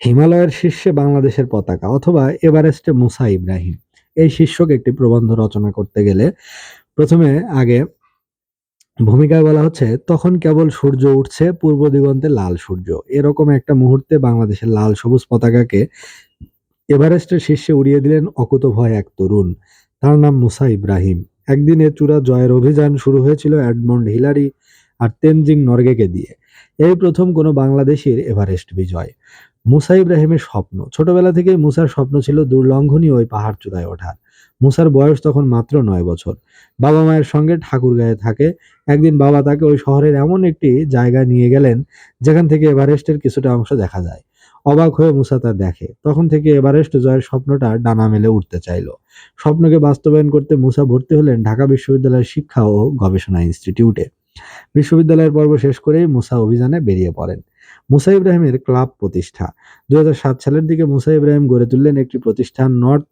হিমালয়ের শীর্ষে বাংলাদেশের পতাকা অথবা এভারেস্টে মুসা ইব্রাহিম। এই শীর্ষক একটি প্রবন্ধ রচনা করতে গেলে প্রথমে আগে ভূমিকায় বলা হচ্ছে, তখন কেবল সূর্য উঠছে, পূর্ব দিগন্তে লাল সূর্য। এরকম একটা মুহূর্তে বাংলাদেশের লাল সবুজ পতাকাকে এভারেস্টের শীর্ষে উড়িয়ে দিলেন অকুতভয় এক তরুণ। তার নাম মুসা ইব্রাহিম। একদিন এ চূড়া জয়ের অভিযান শুরু হয়েছিল এডমন্ড হিলারি আর তেনজিং নর্গেকে দিয়ে। এই প্রথম কোনো বাংলাদেশির এভারেস্ট বিজয়। মুসা ইব্রাহিমের স্বপ্ন। ছোটবেলা থেকেই মুসার স্বপ্ন ছিল দুর্লঙ্ঘনীয় ওই পাহাড় চূড়ায় ওঠার মুসার বয়স তখন মাত্র নয় বছর। বাবা মায়ের সঙ্গে ঠাকুর ঠাকুরগাঁয়ে থাকে। একদিন বাবা তাকে ওই শহরের এমন একটি জায়গায় নিয়ে গেলেন, যেখান থেকে এভারেস্টের কিছুটা অংশ দেখা যায়। অবাক হয়ে মুসা তা দেখে। তখন থেকে এভারেস্ট জয়ের স্বপ্নটা ডানা মেলে উঠতে চাইল। স্বপ্নকে বাস্তবায়ন করতে মুসা ভর্তি হলেন ঢাকা বিশ্ববিদ্যালয়ের শিক্ষা ও গবেষণা ইনস্টিটিউটে। বিশ্ববিদ্যালয়ের পর্ব শেষ করেই মুসা অভিযানে বেরিয়ে পড়েন। মুসা ইব্রাহিমের ক্লাব প্রতিষ্ঠা। দুই হাজার সাত সালের দিকে মুসা ইব্রাহিম গড়ে তুললেন একটি প্রতিষ্ঠান নর্থ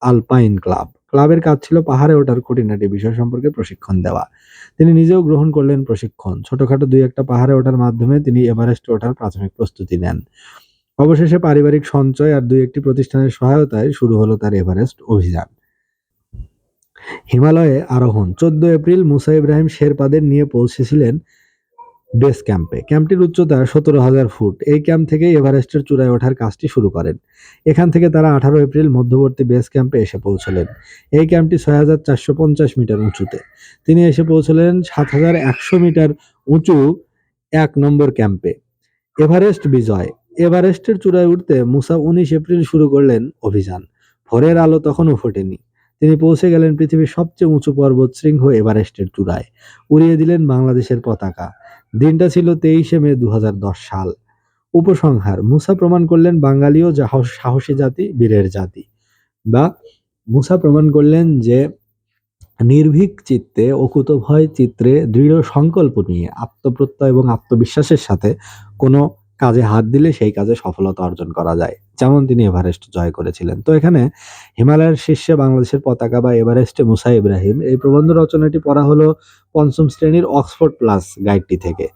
আলপাইন ক্লাব। ক্লাবের কাজ ছিল পাহাড়ে ওঠার খুঁটিনাটি বিষয় সম্পর্কে প্রশিক্ষণ দেওয়া। তিনি নিজেও গ্রহণ করলেন প্রশিক্ষণ। ছোটখাটো দুই একটা পাহাড়ে ওঠার মাধ্যমে তিনি এভারেস্টে ওঠার প্রাথমিক প্রস্তুতি নেন। অবশেষে পারিবারিক সঞ্চয় আর দুই একটি প্রতিষ্ঠানের সহায়তায় শুরু হলো তার এভারেস্ট অভিযান। হিমালয়ে আরোহণ। চোদ্দ এপ্রিল মুসা ইব্রাহিম শেরপাদের নিয়ে পৌঁছেছিলেন বেস ক্যাম্পে ক্যাম্পটির উচ্চতা সতেরো হাজার ফুট। এই ক্যাম্প থেকে এভারেস্টের চূড়ায় ওঠার কাজটি শুরু করেন। এখান থেকে তারা আঠারো এপ্রিল মধ্যবর্তী বেস ক্যাম্পে এসে পৌঁছলেন। এই ক্যাম্পটি ছয় হাজার চারশো পঞ্চাশ মিটার উঁচুতে। তিনি এসে পৌঁছলেন সাত হাজার একশো মিটার উঁচু এক নম্বর ক্যাম্পে এভারেস্ট বিজয়। এভারেস্টের চূড়ায় উঠতে মুসা উনিশ এপ্রিল শুরু করলেন অভিযান। ভোরের আলো তখনও ফোটেনি। তিনি পৌঁছে গেলেন পৃথিবীর সবচেয়ে উঁচু পর্বত শৃঙ্গ এভারেস্টের চূড়ায়। উড়িয়ে দিলেন বাংলাদেশের পতাকা। দিনটা ছিল তেইশে মে দু হাজার দশ সাল। উপসংহার, মুসা প্রমাণ করলেন বাঙালিও সাহসী জাতি, বীরের জাতি। বা মুসা প্রমাণ করলেন যে নির্ভীক চিত্তে, অকুতভয় চিত্রে দৃঢ় সংকল্প নিয়ে, আত্মপ্রত্যয় এবং আত্মবিশ্বাসের সাথে কোনো কাজে হাত দিলে সেই কাজে সফলতা অর্জন করা যায়, যেমন তিনি এভারেস্ট জয় করেছিলেন। তো এখানে হিমালয়ের শীর্ষে বাংলাদেশের পতাকা বা এভারেস্টে মুসা ইব্রাহিম, এই প্রবন্ধ রচনাটি পড়া হলো পঞ্চম শ্রেণির অক্সফোর্ড প্লাস গাইডটি থেকে।